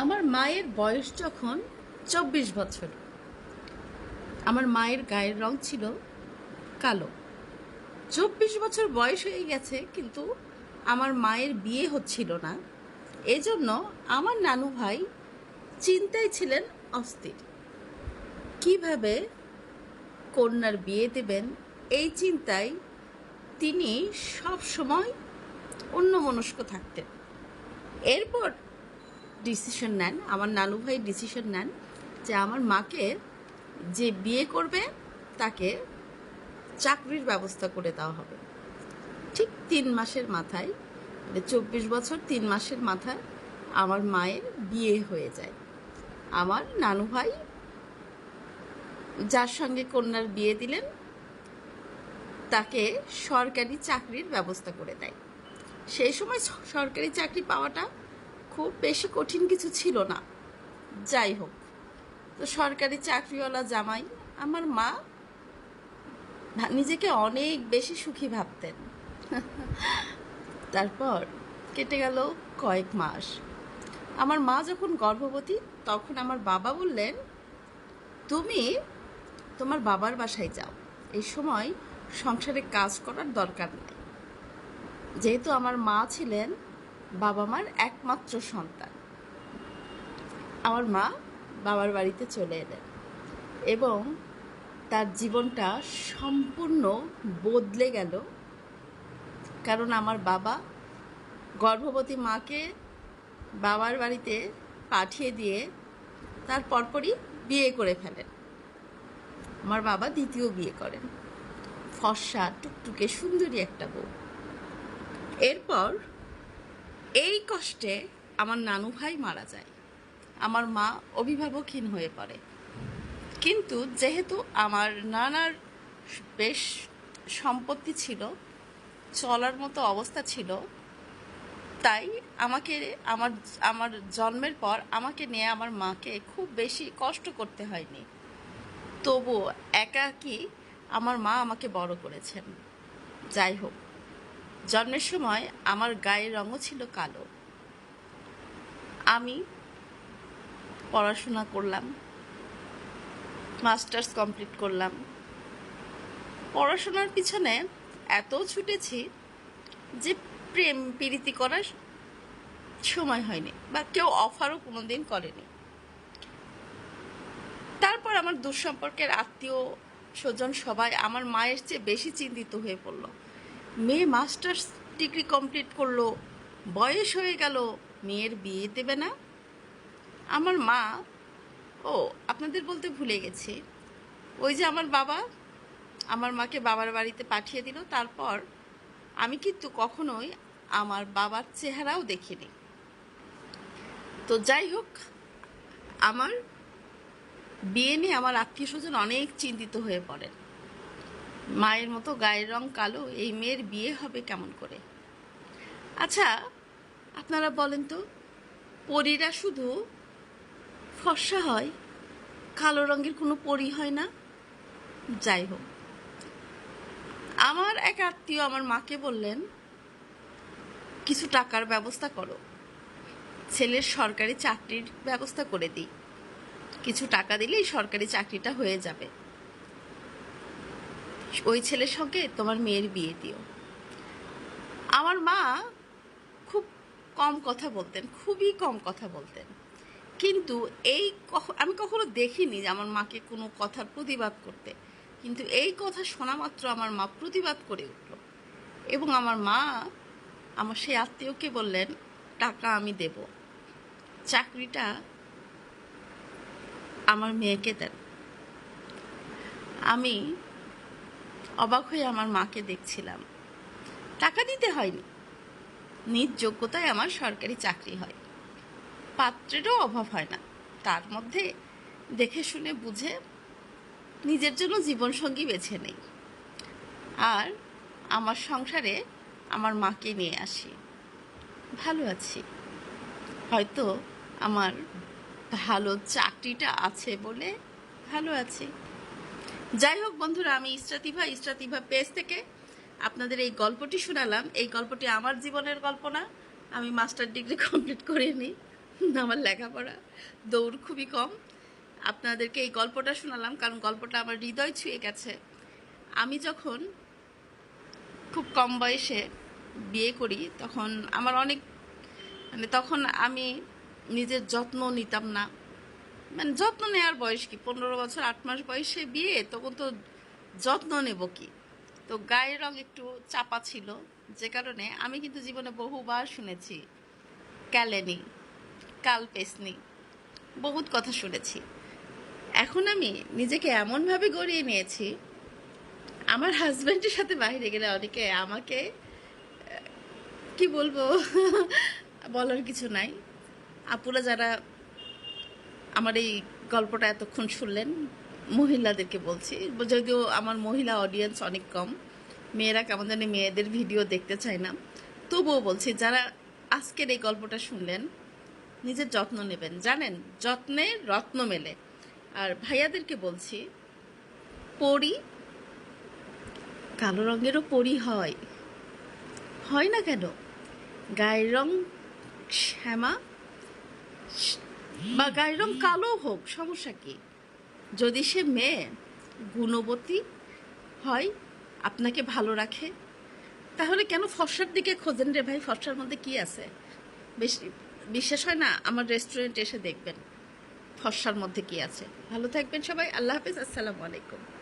আমার মায়ের বয়স যখন চব্বিশ বছর। আমার মায়ের গায়ের রং ছিল কালো। চব্বিশ বছর বয়স হয়ে গেছে, কিন্তু আমার মায়ের বিয়ে হচ্ছিল না। এজন্য আমার নানু ভাই চিন্তায় ছিলেন অস্থির। কীভাবে কন্যার বিয়ে দেবেন এই চিন্তায় তিনি সব সময় অন্যমনস্ক থাকতেন। এরপর ডিসিশন নেন, আমার নানু ভাই ডিসিশন নেন যে আমার মাকে যে বিয়ে করবে, তাকে চাকরির ব্যবস্থা করে দেওয়া হবে। ঠিক তিন মাসের মাথায় মানে চব্বিশ বছর তিন মাসের মাথায় আমার মায়ের বিয়ে হয়ে যায়। আমার নানু ভাই যার সঙ্গে কন্যার বিয়ে দিলেন, তাকে সরকারি চাকরির ব্যবস্থা করে দেয়। সেই সময় সরকারি চাকরি পাওয়াটা খুব বেশি কঠিন কিছু ছিল না। যাই হোক, তো সরকারি চাকরিওয়ালা জামাই আমার মা নিজেকে অনেক বেশি সুখী ভাবতেন। তারপর কেটে গেল কয়েক মাস। আমার মা যখন গর্ভবতী, তখন আমার বাবা বললেন, তুমি তোমার বাবার বাসায় যাও। এই সময় সংসারে কাজ করার দরকার নেই। যেহেতু আমার মা ছিলেন বাবা মার একমাত্র সন্তান। আমার মা বাবার বাড়িতে চলে এলেন এবং তার জীবনটা সম্পূর্ণ বদলে গেল। কারণ আমার বাবা গর্ভবতী মাকে বাবার বাড়িতে পাঠিয়ে দিয়ে তার পরপরই বিয়ে করে ফেলেন। আমার বাবা দ্বিতীয় বিয়ে করেন। ফর্সা, টুকটুকে, সুন্দরী একটা বউ। এরপর এই কষ্টে আমার নানু ভাই মারা যায়। আমার মা অভিভাবকহীন হয়ে পড়ে। কিন্তু যেহেতু আমার নানার বেশ সম্পত্তি ছিল, চলার মতো অবস্থা ছিল, তাই আমাকে আমার আমার জন্মের পর আমাকে নিয়ে আমার মাকে খুব বেশি কষ্ট করতে হয়নি। তবু একাকী আমার মা আমাকে বড় করেছেন। যাই হোক জন্মের সময় আমার গায়ের রঙও ছিল কালো। আমি পড়াশোনা করলাম, মাস্টার্স কমপ্লিট করলাম। পড়াশোনার পিছনে এত ছুটেছি যে প্রেম প্রীতি করার সময় হয়নি বা কেউ অফারও কোনোদিন করেনি। তারপর আমার দুঃসম্পর্কের আত্মীয় স্বজন সবাই আমার মায়ের চেয়ে বেশি চিন্তিত হয়ে পড়ল। মেয়ে মাস্টার্স ডিগ্রি কমপ্লিট করল, বয়স হয়ে গেল, মেয়ের বিয়ে দেবে না? আমার মা, ও, আপনাদের বলতে ভুলে গেছি। ওই যে আমার বাবা, আমার মাকে বাবার বাড়িতে পাঠিয়ে দিল, তারপর আমি কিন্তু কখনোই আমার বাবার চেহারাও দেখিনি। তো যাই হোক, আমার বিয়ে নিয়ে আমার আত্মীয় স্বজন অনেক চিন্তিত হয়ে পড়েন। মায়ের মতো গায়ের রং কালো, এই মেয়ের বিয়ে হবে কেমন করে? আচ্ছা আপনারা বলেন তো, পরীরা শুধু ফর্সা হয়, কালো রঙের কোনো পরি হয় না? যাই হোক। আমার এক আত্মীয় আমার মাকে বললেন, কিছু টাকার ব্যবস্থা করো। ছেলের সরকারি চাকরির ব্যবস্থা করে দিই। কিছু টাকা দিলেই সরকারি চাকরিটা হয়ে যাবে। ওই ছেলের সঙ্গে তোমার মেয়ের বিয়ে দিও। আমার মা খুব কম কথা বলতেন, খুবই কম কথা বলতেন। কিন্তু এই আমি কখনো দেখিনি যে আমার মাকে কোনো কথার প্রতিবাদ করতে। কিন্তু এই কথা শোনা মাত্র আমার মা প্রতিবাদ করে উঠল। এবং আমার মা আমার সেই আত্মীয়কে বললেন, টাকা আমি দেব। চাকরিটা আমার মেয়েকে দেন। আমি অবাক হয়ে আমার মাকে দেখছিলাম। টাকা দিতে হয়নি। নিজ যোগ্যতায় আমার সরকারি চাকরি হয়। পাত্রেরও অভাব হয় না। তার মধ্যে দেখে শুনে বুঝে নিজের জন্য জীবনসঙ্গী বেছে নেই। আর আমার সংসারে আমার মাকে নিয়ে আসি। ভালো আছি। হয়তো আমার ভালো চাকরিটা আছে বলে ভালো আছি। যাই হোক বন্ধুরা, আমি ইস্টাতিভা ইস্টাতিভা পেজ থেকে আপনাদের এই গল্পটি শোনালাম। এই গল্পটি আমার জীবনের গল্প না আমি মাস্টার ডিগ্রি কমপ্লিট করিনি আমার লেখাপড়া দৌড় খুবই কম। আপনাদেরকে এই গল্পটা শোনালাম, কারণ গল্পটা আমার হৃদয় ছুঁয়ে গেছে। আমি যখন খুব কম বয়সে বিয়ে করি, তখন আমার অনেক মানে তখন আমি নিজের যত্ন নিতাম না। মানে যত্ন নেওয়ার বয়স কি? পনেরো বছর, আট মাস বয়সে বিয়ে? তখন তো যত্ন নেব কি? তো গায়ের রং একটু চাপা ছিল, যে কারণে আমি কিন্তু জীবনে বহুবার শুনেছি, ক্যালেনি কাল পেসনি বহুত কথা শুনেছি। এখন আমি নিজেকে এমনভাবে গড়িয়ে নিয়েছি, আমার হাজব্যান্ডের সাথে বাইরে গেলে অনেকে আমাকে কি বলব, বলার কিছু নাই। আপুরা যারা আমার এই গল্পটা এতক্ষণ শুনলেন, মহিলাদেরকে বলছি। যদিও আমার মহিলা অডিয়েন্স অনেক কম, মেয়েরা কেমন জানি মেয়েদের ভিডিও দেখতে চায় না। তবুও বলছি, যারা আজকের এই গল্পটা শুনলেন, নিজের যত্ন নেবেন। জানেন, যত্নে রত্ন মেলে। আর ভাইয়াদেরকে বলছি, পরি কালো রঙেরও পরি হয়। হয় না কেন? গায়ের রং শ্যামা বা গায়ের রং কালো হোক, সমস্যা কি? যদি সে মেয়ে, গুণবতী হয়, আপনাকে ভালো রাখে, তাহলে কেন ফর্সার দিকে খোঁজেন রে ভাই? ফর্সার মধ্যে কি আছে? বেশি, বিশ্বাস হয় না? আমার রেস্টুরেন্টে এসে দেখবেন ফর্সার মধ্যে কি আছে। ভালো থাকবেন সবাই। আল্লাহ হাফিজ। আসসালামু আলাইকুম।